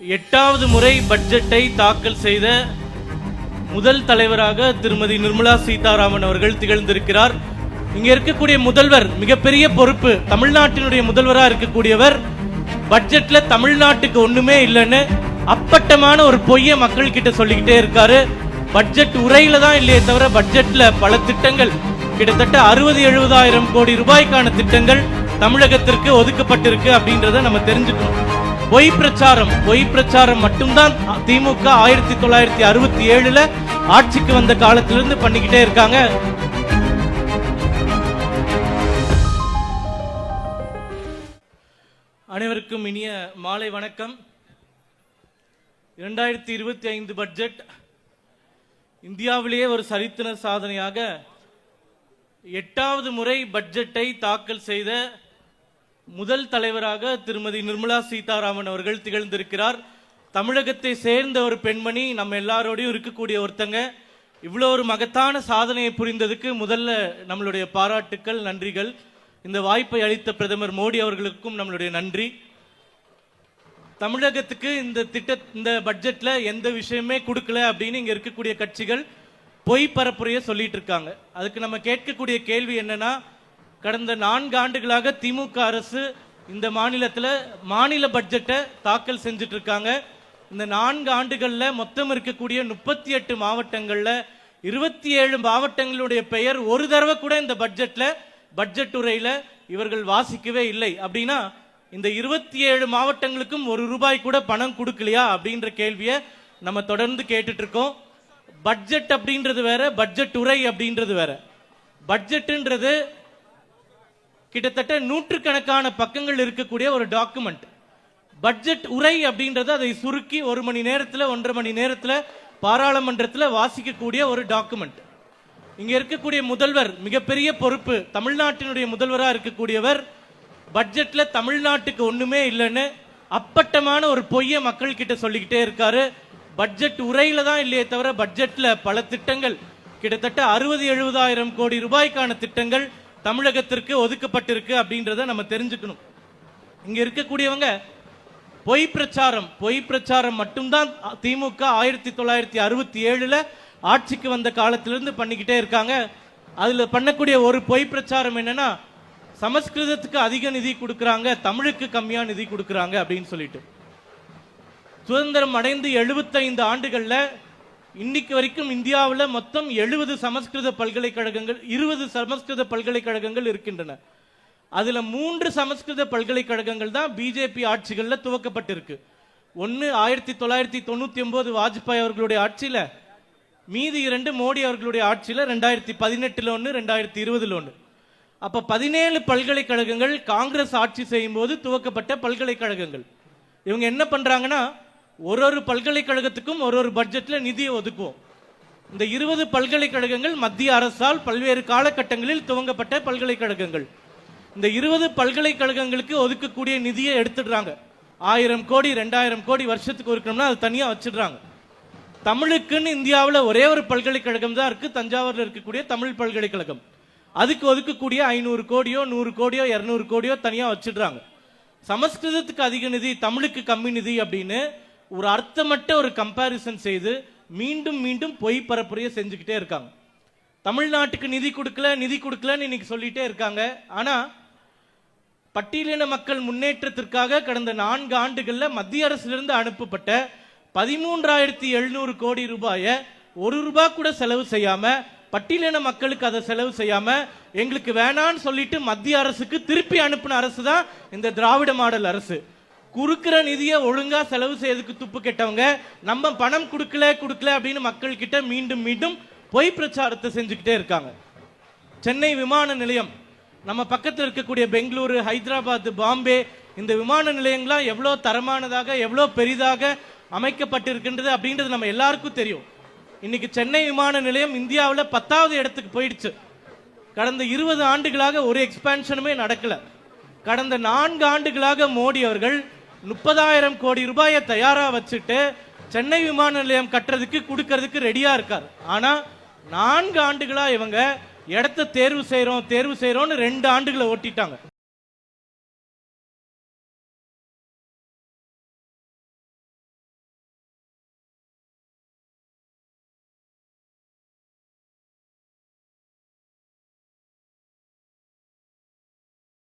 எட்டாவது முறை பட்ஜெட்டை தாக்கல் செய்த முதல் தலைவராக திருமதி நிர்மலா சீதாராமன் அவர்கள் திகழ்ந்திருக்கிறார். இங்க இருக்கக்கூடிய முதல்வர் மிகப்பெரிய பொறுப்பு தமிழ்நாட்டினுடைய முதல்வராக இருக்கக்கூடியவர் பட்ஜெட்ல தமிழ்நாட்டுக்கு ஒண்ணுமே இல்லைன்னு அப்பட்டமான ஒரு பொய்ய மக்கள் கிட்ட சொல்லிக்கிட்டே இருக்காரு. பட்ஜெட் உரையில தான் இல்லையே தவிர பட்ஜெட்ல பல திட்டங்கள் கிட்டத்தட்ட அறுபது எழுபதாயிரம் கோடி ரூபாய்க்கான திட்டங்கள் தமிழகத்திற்கு ஒதுக்கப்பட்டிருக்கு அப்படின்றத நம்ம தெரிஞ்சுக்கணும். பொய் பிரச்சாரம் பொய் பிரச்சாரம் மட்டும்தான் திமுக ஆயிரத்தி தொள்ளாயிரத்தி அறுபத்தி ஏழுல ஆட்சிக்கு வந்த காலத்திலிருந்து பண்ணிக்கிட்டே இருக்காங்க. அனைவருக்கும் இனிய மாலை வணக்கம். இரண்டாயிரத்தி இருபத்தி ஐந்து பட்ஜெட் இந்தியாவிலேயே ஒரு சரித்திர சாதனையாக எட்டாவது முறை பட்ஜெட்டை தாக்கல் செய்த முதல் தலைவராக திருமதி நிர்மலா சீதாராமன் அவர்கள் திகழ்ந்திருக்கிறார். தமிழகத்தை சேர்ந்த ஒரு பெண்மணி நம்ம எல்லாரோடையும் இருக்கக்கூடிய ஒருத்தங்க. இவ்வளோ ஒரு மகத்தான சாதனையை புரிந்ததுக்கு முதல்ல நம்மளுடைய பாராட்டுக்கள் நன்றிகள். இந்த வாய்ப்பை அளித்த பிரதமர் மோடி அவர்களுக்கும் நம்மளுடைய நன்றி. தமிழகத்துக்கு இந்த திட்ட இந்த பட்ஜெட்டில் எந்த விஷயமே கொடுக்கல அப்படின்னு இங்கே இருக்கக்கூடிய கட்சிகள் பொய் பரப்புரையை சொல்லிட்டு இருக்காங்க. அதுக்கு நம்ம கேட்கக்கூடிய கேள்வி என்னன்னா கடந்த நான்கு ஆண்டுகளாக திமுக அரசு இந்த மாநிலத்தில் மாநில பட்ஜெட்டை தாக்கல் செஞ்சுட்டு இருக்காங்க இந்த நான்கு ஆண்டுகளில் மொத்தம் இருக்கக்கூடிய முப்பத்தி எட்டு மாவட்டங்களில் இருபத்தி ஏழு மாவட்டங்களுடைய பெயர் ஒரு தடவை கூட இந்த பட்ஜெட்டில் பட்ஜெட் உரையில் இவர்கள் வாசிக்கவே இல்லை. அப்படின்னா இந்த இருபத்தி ஏழு மாவட்டங்களுக்கும் ஒரு ரூபாய் கூட பணம் கொடுக்கலையா அப்படின்ற கேள்வியை நம்ம தொடர்ந்து கேட்டுட்டு இருக்கோம் பட்ஜெட் அப்படின்றது வேற பட்ஜெட் உரை அப்படின்றது வேற. பட்ஜெட்டுன்றது கிட்டத்தட்ட நூற்றுக்கணக்கான பக்கங்கள் இருக்கக்கூடிய ஒரு டாக்குமெண்ட் பட்ஜெட் உரை அப்படின்றது அதை சுருக்கி ஒரு மணி நேரத்தில் ஒன்றரை மணி நேரத்தில் பாராளுமன்றத்தில் வாசிக்கக்கூடிய ஒரு டாக்குமெண்ட் இங்கே இருக்கக்கூடிய முதல்வர் மிகப்பெரிய பொறுப்பு தமிழ்நாட்டினுடைய முதல்வராக இருக்கக்கூடியவர் பட்ஜெட்டில் தமிழ்நாட்டுக்கு ஒன்றுமே இல்லைன்னு அப்பட்டமான ஒரு பொய்யை மக்கள் கிட்ட சொல்லிக்கிட்டே இருக்காரு. பட்ஜெட் உரையில தான் இல்லையே தவிர பட்ஜெட்டில் பல திட்டங்கள் கிட்டத்தட்ட அறுபது எழுபதாயிரம் கோடி ரூபாய்க்கான திட்டங்கள் தமிழகத்திற்கு ஒதுக்கப்பட்டிருக்கு அப்படின்றத நம்ம தெரிஞ்சுக்கணும். இங்க இருக்கக்கூடியவங்க பொய் பிரச்சாரம் பொய் பிரச்சாரம் மட்டும்தான் திமுக ஆயிரத்தி தொள்ளாயிரத்தி அறுபத்தி ஏழுல ஆட்சிக்கு வந்த காலத்திலிருந்து பண்ணிக்கிட்டே இருக்காங்க. அதுல பண்ணக்கூடிய ஒரு பொய் பிரச்சாரம் என்னன்னா சமஸ்கிருதத்துக்கு அதிக நிதி கொடுக்கறாங்க தமிழுக்கு கம்மியா நிதி கொடுக்கறாங்க அப்படின்னு சொல்லிட்டு. சுதந்திரம் அடைந்து 75 ஆண்டுகள்ல இன்னைக்கு வரைக்கும் இந்தியாவில் மொத்தம் எழுபது சமஸ்கிருத பல்கலைக்கழகங்கள் இருபது சமஸ்கிருத பல்கலைக்கழகங்கள் இருக்கின்றன. அதில் மூன்று சமஸ்கிருத பல்கலைக்கழகங்கள் தான் பிஜேபி ஆட்சிகளில் துவக்கப்பட்டிருக்கு. ஒன்று ஆயிரத்தி தொள்ளாயிரத்தி தொண்ணூத்தி ஒன்பது வாஜ்பாய் அவர்களுடைய ஆட்சியில் மீதி இரண்டு மோடி அவர்களுடைய ஆட்சியில் ரெண்டாயிரத்தி பதினெட்டில் ஒன்று ரெண்டாயிரத்தி இருபதில் ஒன்று அப்போ பதினேழு பல்கலைக்கழகங்கள் காங்கிரஸ் ஆட்சி செய்யும் போது துவக்கப்பட்ட பல்கலைக்கழகங்கள். இவங்க என்ன பண்ணுறாங்கன்னா ஒரு ஒரு பல்கலைக்கழகத்துக்கும் ஒரு ஒரு பட்ஜெட்ல நிதியை ஒதுக்குவோம். இந்த இருபது பல்கலைக்கழகங்கள் மத்திய அரசால் பல்வேறு காலகட்டங்களில் துவங்கப்பட்ட பல்கலைக்கழகங்கள். இந்த இருபது பல்கலைக்கழகங்களுக்கு ஒதுக்கக்கூடிய நிதியை எடுத்துடுறாங்க. ஆயிரம் கோடி ரெண்டாயிரம் கோடி வருஷத்துக்கு ஒதுக்கணும்னா அது தனியா வச்சிடுறாங்க. தமிழுக்குன்னு இந்தியாவில் ஒரே ஒரு பல்கலைக்கழகம் தான் இருக்கு. தஞ்சாவூர்ல இருக்கக்கூடிய தமிழ் பல்கலைக்கழகம். அதுக்கு ஒதுக்கக்கூடிய ஐநூறு கோடியோ நூறு கோடியோ இரநூறு கோடியோ தனியா வச்சிடுறாங்க. சமஸ்கிருதத்துக்கு அதிக நிதி தமிழுக்கு கம்மி நிதி அப்படின்னு ஒரு அர்த்தமற்ற ஒரு கம்பாரிசன் செய்து மீண்டும் மீண்டும் பொய் பரப்புரையை செஞ்சுக்கிட்டே இருக்காங்க. தமிழ்நாட்டுக்கு நிதி கொடுக்கல நிதி கொடுக்கலன்னு இன்னைக்கு சொல்லிட்டே இருக்காங்க. ஆனா பட்டியலின மக்கள் முன்னேற்றத்திற்காக கடந்த நான்கு ஆண்டுகள்ல மத்திய அரசிலிருந்து அனுப்பப்பட்ட பதிமூன்றாயிரத்தி எழுநூறு கோடி ரூபாயை ஒரு ரூபாய் கூட செலவு செய்யாம பட்டியலின மக்களுக்கு அதை செலவு செய்யாம எங்களுக்கு வேணான்னு சொல்லிட்டு மத்திய அரசுக்கு திருப்பி அனுப்பின அரசு தான் இந்த திராவிட மாடல் அரசு. குறுக்கிற நிதியை ஒழுங்கா செலவு செய்யறதுக்கு துப்பு கெட்டவங்க நம்ம பணம் கொடுக்கல கொடுக்கல அப்படின்னு மக்கள் கிட்ட மீண்டும் மீண்டும் பொய் பிரச்சாரத்தை செஞ்சுக்கிட்டே இருக்காங்க. சென்னை விமான நிலையம் நம்ம பக்கத்தில் இருக்கக்கூடிய பெங்களூரு ஹைதராபாத் பாம்பே இந்த விமான நிலையங்கள்லாம் எவ்வளோ தரமானதாக எவ்வளோ பெரிதாக அமைக்கப்பட்டிருக்கின்றது அப்படின்றது நம்ம எல்லாருக்கும் தெரியும். இன்னைக்கு சென்னை விமான நிலையம் இந்தியாவில் பத்தாவது இடத்துக்கு போயிடுச்சு. கடந்த இருபது ஆண்டுகளாக ஒரு எக்ஸ்பான்ஷனுமே நடக்கல. கடந்த நான்கு ஆண்டுகளாக மோடி அவர்கள் முப்பதாயிரம் கோடி ரூபாயை தயாரா வச்சுட்டு சென்னை விமான நிலையம் கட்டுறதுக்கு கொடுக்கறதுக்கு ரெடியா இருக்கார். ஆனா நான்கு ஆண்டுகளா இவங்க இடத்த தேர்வு செய்கிறோம் தேர்வு செய்கிறோன்னு ரெண்டு ஆண்டுகளை ஓட்டிட்டாங்க.